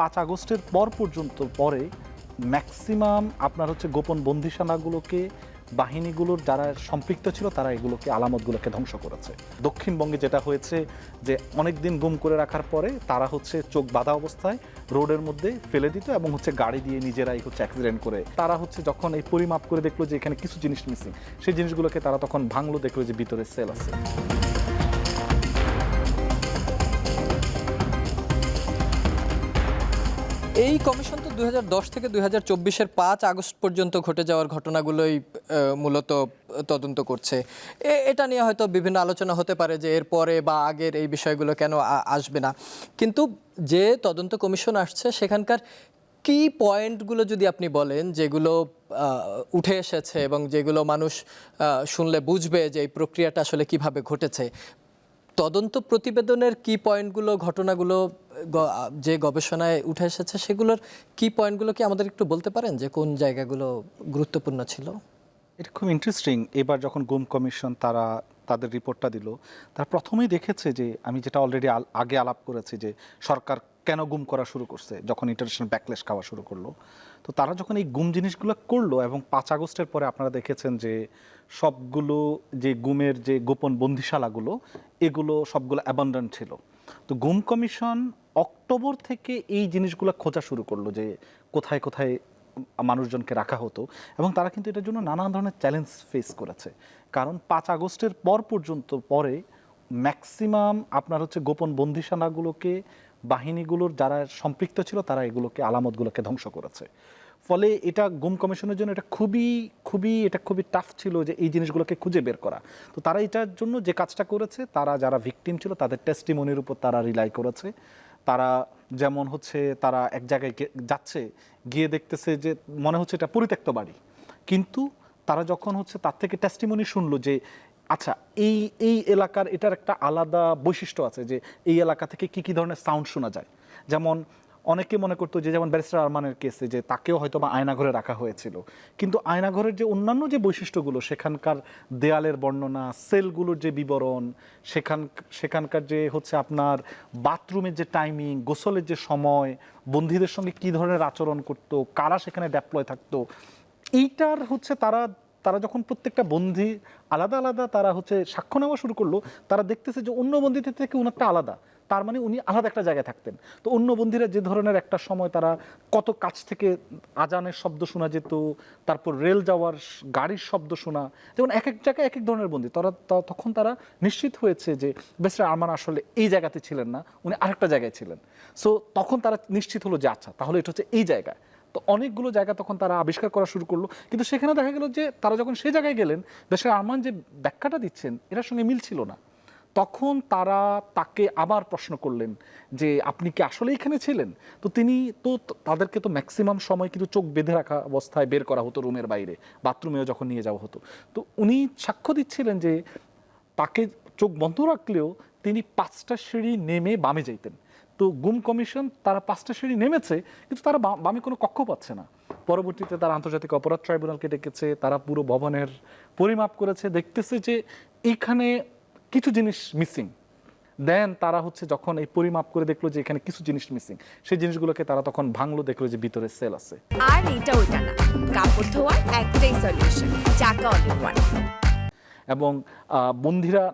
পাঁচ আগস্টের পর পর্যন্ত পরে ম্যাক্সিমাম আপনার হচ্ছে গোপন বন্দিশালাগুলোকে, বাহিনীগুলোর যারা সম্পৃক্ত ছিল তারা এগুলোকে, আলামতগুলোকে ধ্বংস করেছে। দক্ষিণবঙ্গে যেটা হয়েছে যে অনেক দিন গুম করে রাখার পরে তারা হচ্ছে চোখ বাঁধা অবস্থায় রোডের মধ্যে ফেলে দিত এবং হচ্ছে গাড়ি দিয়ে নিজেরাই হচ্ছে অ্যাক্সিডেন্ট করে। তারা হচ্ছে যখন এই পরিমাপ করে দেখল যে এখানে কিছু জিনিস মিসিং সেই জিনিসগুলোকে তারা তখন ভাঙলো, দেখল যে ভিতরে সেল আছে। এই কমিশন তো দু হাজার দশ থেকে দুই হাজার চব্বিশের পাঁচ আগস্ট পর্যন্ত ঘটে যাওয়ার ঘটনাগুলোই মূলত তদন্ত করছে। এটা নিয়ে হয়তো বিভিন্ন আলোচনা হতে পারে যে এর পরে বা আগের এই বিষয়গুলো কেন আসবে না। কিন্তু যে তদন্ত কমিশন আসছে, সেখানকার কি পয়েন্টগুলো যদি আপনি বলেন, যেগুলো উঠে এসেছে এবং যেগুলো মানুষ শুনলে বুঝবে যে এই প্রক্রিয়াটা আসলে কীভাবে ঘটেছে, তদন্ত প্রতিবেদনের কি পয়েন্টগুলো, ঘটনাগুলো যে গবেষণায় উঠে এসেছে সেগুলোর কি পয়েন্টগুলো কি আমাদের একটু বলতে পারেন যে কোন জায়গাগুলো গুরুত্বপূর্ণ ছিল? এটা খুব ইন্টারেস্টিং এবার যখন গুম কমিশন তারা তাদের রিপোর্টটা দিল, তারা প্রথমেই দেখেছে যে, আমি যেটা অলরেডি আগে আলাপ করেছি যে, সরকার কেন গুম করা শুরু করছে, যখন ইন্টারন্যাশনাল ব্যাকলেশ খাওয়া শুরু করল। তো তারা যখন এই গুম জিনিসগুলো করল এবং পাঁচ আগস্টের পরে আপনারা দেখেছেন যে, সবগুলো যে গুমের যে গোপন বন্দিশালাগুলো, এগুলো সবগুলো অ্যাবান্ডন ছিল। তো গুম কমিশন অক্টোবর থেকে এই জিনিসগুলো খোঁজা শুরু করল যে কোথায় কোথায় মানুষজনকে রাখা হতো এবং তারা কিন্তু এটার জন্য নানা ধরনের চ্যালেঞ্জ ফেস করেছে। কারণ পাঁচ আগস্টের পর পর্যন্ত পরে ম্যাক্সিমাম আপনার হচ্ছে গোপন বন্দিশানাগুলোকে, বাহিনীগুলোর যারা সম্পৃক্ত ছিল তারা এগুলোকে, আলামতগুলোকে ধ্বংস করেছে। ফলে এটা গুম কমিশনের জন্য এটা খুবই খুবই, এটা খুবই টাফ ছিল যে এই জিনিসগুলোকে খুঁজে বের করা। তো তারা এটার জন্য যে কাজটা করেছে, তারা যারা ভিকটিম ছিল, তাদের টেস্টিমনির উপর তারা রিলাই করেছে। তারা যেমন হচ্ছে, তারা এক জায়গায় যাচ্ছে, গিয়ে দেখতেছে যে মনে হচ্ছে এটা পরিত্যক্ত বাড়ি। কিন্তু তারা যখন হচ্ছে তার থেকে টেস্টিমনি শুনলো যে আচ্ছা এই এই এলাকার এটার একটা আলাদা বৈশিষ্ট্য আছে যে, এই এলাকা থেকে কি কি ধরনের সাউন্ড শোনা যায়? যেমন অনেকে মনে করতো যে যেমন ব্যারিস্টার আরমানের কেসে যে তাকেও হয়তো বা আয়নাঘরে রাখা হয়েছিল। কিন্তু আয়নাঘরের যে অন্যান্য যে বৈশিষ্ট্যগুলো, সেখানকার দেয়ালের বর্ণনা, সেলগুলোর যে বিবরণ, সেখান, সেখানকার যে হচ্ছে আপনার বাথরুমের যে টাইমিং গোসলের যে সময় বন্ধীদের সঙ্গে কি ধরনের আচরণ করতো, কারা সেখানে ড্যাপ্লয় থাকতো, এইটার হচ্ছে তারা তারা যখন প্রত্যেকটা বন্দি আলাদা আলাদা তারা হচ্ছে সাক্ষ্য নেওয়া শুরু করল, তারা দেখতেছে যে অন্য বন্দীদের থেকে উনারটা আলাদা। তার মানে উনি আলাদা একটা জায়গায় থাকতেন। তো অন্য বন্দিরা যে ধরনের একটা সময় তারা কত কাছ থেকে আজানের শব্দ শোনা যেত, তারপর রেল যাওয়ার গাড়ির শব্দ শোনা, যেমন এক এক জায়গায় এক এক ধরনের বন্দি তারা তখন তারা নিশ্চিত হয়েছে যে বেসরা আরমান আসলে এই জায়গাতে ছিলেন না, উনি আরেকটা জায়গায় ছিলেন। সো তখন তারা নিশ্চিত হলো যে আচ্ছা তাহলে এটা হচ্ছে এই জায়গায় তো অনেকগুলো জায়গা তখন তারা আবিষ্কার করা শুরু করল। কিন্তু সেখানে দেখা গেল যে তারা যখন সেই জায়গায় গেলেন দেশের আরমান যে ব্যাখ্যাটা দিচ্ছেন, এটার সঙ্গে মিল ছিল না। তখন তারা তাকে আবার প্রশ্ন করলেন যে, আপনি কি আসলে এখানে ছিলেন? তো তিনি, তো তাদেরকে তো ম্যাক্সিমাম সময় কিন্তু চোখ বেঁধে রাখা অবস্থায় বের করা হতো রুমের বাইরে, বাথরুমেও যখন নিয়ে যাওয়া হতো। তো উনি সাক্ষ্য দিচ্ছিলেন যে, তাকে চোখ বন্ধ রাখলেও তিনি পাঁচটা সিঁড়ি নেমে বামে যাইতেন। তো গুম কমিশন তারা পাঁচটা সিঁড়ি নেমেছে, কিন্তু তারা বামে কোনো কক্ষ পাচ্ছে না। পরবর্তীতে তারা আন্তর্জাতিক অপরাধ ট্রাইব্যুনালকে ডেকেছে, তারা পুরো ভবনের পরিমাপ করেছে, দেখতেছে যে এইখানে কিছু জিনিস মিসিং দেন তারা হচ্ছে যখন এই পরিমাপ করে দেখল যে এখানে কিছু জিনিস মিসিং সেই জিনিসগুলোকে তারা তখন ভাঙলো দেখল যে ভিতরে সেল আছে। আর এটা ওইটা না। কাপড় ধোয়ার একটাই সলিউশন চাকা অল ওয়ান এবং আহ, বন্দিরা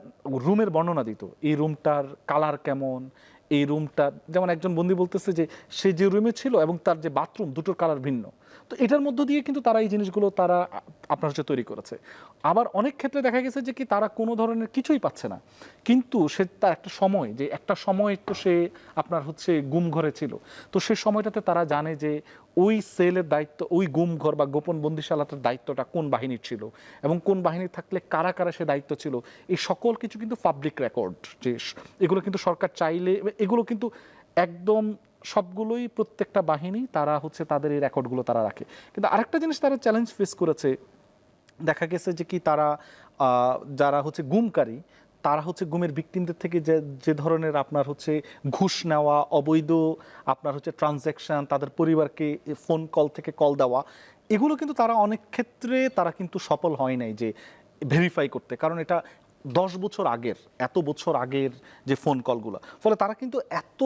রুমের বর্ণনা দিত এই রুমটার কালার কেমন এই রুমটা যেমন একজন বন্দি বলতেছে যে সে যে রুমে ছিল এবং তার যে বাথরুম দুটোর কালার ভিন্ন। তো এটার মধ্য দিয়ে কিন্তু তারা এই জিনিসগুলো তারা আপনার হচ্ছে তৈরি করেছে। আবার অনেক ক্ষেত্রে দেখা গেছে যে কি তারা কোনো ধরনের কিছুই পাচ্ছে না। কিন্তু সে তার একটা সময়, যে একটা সময় তো সে আপনার হচ্ছে গুম ঘরে ছিল। তো সে সময়টাতে তারা জানে যে ওই সেলের দায়িত্ব, ওই গুম ঘর বা গোপন বন্দিশালাটার দায়িত্বটা কোন বাহিনীর ছিল এবং কোন বাহিনী থাকলে কারা কারা সে দায়িত্ব ছিল। এই সকল কিছু কিন্তু পাবলিক রেকর্ড যে এগুলো কিন্তু সরকার চাইলে, এগুলো কিন্তু একদম সবগুলোই প্রত্যেকটা বাহিনী তারা হচ্ছে তাদের এই রেকর্ডগুলো তারা রাখে। কিন্তু আরেকটা জিনিস তারা চ্যালেঞ্জ ফেস করেছে দেখা গেছে যে কি তারা যারা হচ্ছে গুমকারী, তারা হচ্ছে গুমের ভিকটিমদের থেকে যে যে ধরনের আপনার হচ্ছে ঘুষ নেওয়া, অবৈধ আপনার হচ্ছে ট্রানজ্যাকশন তাদের পরিবারকে ফোন কল থেকে কল দেওয়া, এগুলো কিন্তু তারা অনেক ক্ষেত্রে তারা কিন্তু সফল হয় নাই যে ভেরিফাই করতে। কারণ এটা দশ বছর আগের, এত বছর আগের যে ফোন কলগুলো ফলে তারা কিন্তু এত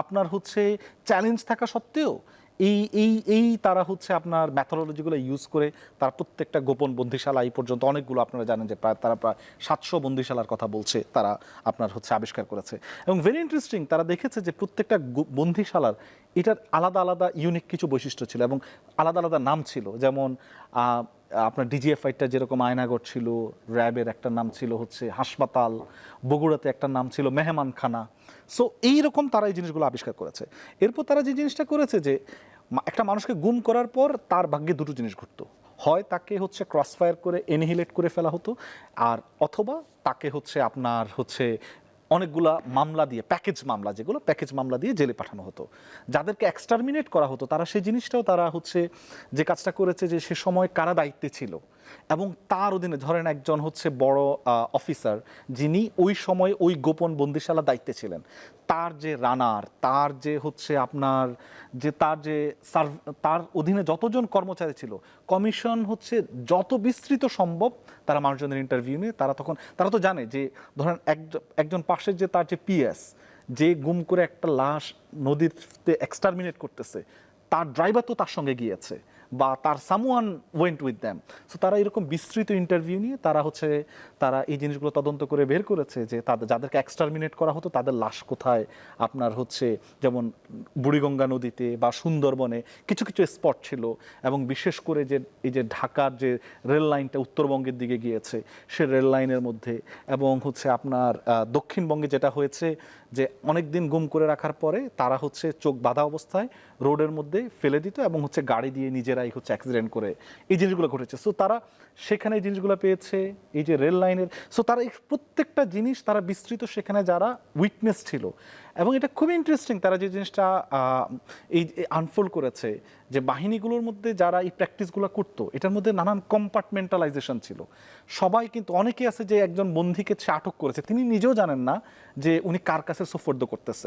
আপনার হচ্ছে চ্যালেঞ্জ থাকা সত্ত্বেও এই এই এই তারা হচ্ছে আপনার ম্যাথোলজিগুলো ইউজ করে তার প্রত্যেকটা গোপন বন্দিশালা এই পর্যন্ত অনেকগুলো আপনারা জানেন যে প্রায়, তারা প্রায় সাতশো বন্দিশালার কথা বলছে, তারা আপনার হচ্ছে আবিষ্কার করেছে। এবং ভেরি ইন্টারেস্টিং তারা দেখেছে যে প্রত্যেকটা বন্দিশালার এটার আলাদা আলাদা ইউনিক কিছু বৈশিষ্ট্য ছিল এবং আলাদা আলাদা নাম ছিল। যেমন আপনার ডিজিএফআইটা যেরকম আয়নাগর ছিল, র্যাবের একটা নাম ছিল হচ্ছে হাসপাতাল, বগুড়াতে একটা নাম ছিল মেহমানখানা। সো এইরকম তারা এই জিনিসগুলো আবিষ্কার করেছে। এরপর তারা যে জিনিসটা করেছে যে একটা মানুষকে গুম করার পর তার ভাগ্যে দুটো জিনিস ঘটতো। হয় তাকে হচ্ছে ক্রস ফায়ার করে এনহিলেট করে ফেলা হতো, আর অথবা তাকে হচ্ছে আপনার হচ্ছে অনেকগুলা মামলা দিয়ে প্যাকেজ মামলা যেগুলো প্যাকেজ মামলা দিয়ে জেলে পাঠানো হতো। যাদেরকে এক্সটারমিনেট করা হতো, তারা সেই জিনিসটাও তারা হচ্ছে যে কাজটা করেছে যে সে সময় কারা দায়িত্বে ছিল। এবং তার অধীনে ধরেন একজন হচ্ছে বড় অফিসার যিনি ওই সময় ওই গোপন বন্দিশালা দায়িত্বে ছিলেন। তার যে রানার তার যে হচ্ছে আপনার যে তার যে সার্ভ তার অধীনে যতজন কর্মচারী ছিল কমিশন হচ্ছে যত বিস্তৃত সম্ভব তারা মানুষজনের ইন্টারভিউ নিয়ে, তারা তখন, তারা তো জানে যে ধরেন একজন পাশের যে তার যে পিএস যে গুম করে একটা লাশ নদীতে এক্সটারমিনেট করতেছে, তার ড্রাইভার তো তার সঙ্গে গিয়েছে। বা তার someone went with them so তারা এরকম বিস্তৃত ইন্টারভিউ নিয়ে তারা হচ্ছে, তারা এই জিনিসগুলো তদন্ত করে বের করেছে যে তাদের, যাদেরকে এক্সটারমিনেট করা হতো, তাদের লাশ কোথায়? আপনার হচ্ছে যেমন বুড়িগঙ্গা নদীতে বা সুন্দরবনে কিছু কিছু স্পট ছিল এবং বিশেষ করে যে, এই যে ঢাকার যে রেল লাইনটা উত্তরবঙ্গের দিকে গিয়েছে, সে রেল লাইনের মধ্যে এবং হচ্ছে আপনার দক্ষিণবঙ্গে যেটা হয়েছে যে অনেক দিন গুম করে রাখার পরে তারা হচ্ছে চোখ বাঁধা অবস্থায় রোডের মধ্যে ফেলে দিত এবং হচ্ছে গাড়ি দিয়ে নিজেরাই হচ্ছে অ্যাক্সিডেন্ট করে এই জিনিসগুলো ঘটেছে। সো তারা সেখানে এই জিনিসগুলো পেয়েছে, এই যে রেল লাইনের সো তারা এই প্রত্যেকটা জিনিস তারা বিস্তৃত সেখানে যারা উইটনেস ছিল। এবং এটা খুবই ইন্টারেস্টিং তারা যে জিনিসটা এই আনফোল্ড করেছে, যে বাহিনীগুলোর মধ্যে যারা এই প্র্যাকটিসগুলো করতো, এটার মধ্যে নানান কম্পার্টমেন্টালাইজেশন ছিল। সবাই কিন্তু, অনেকে আছে যে একজন বন্ধিকে সে আটক করেছে। তিনি নিজেও জানেন না যে উনি কার কাছে সুফর্দ করতেছে।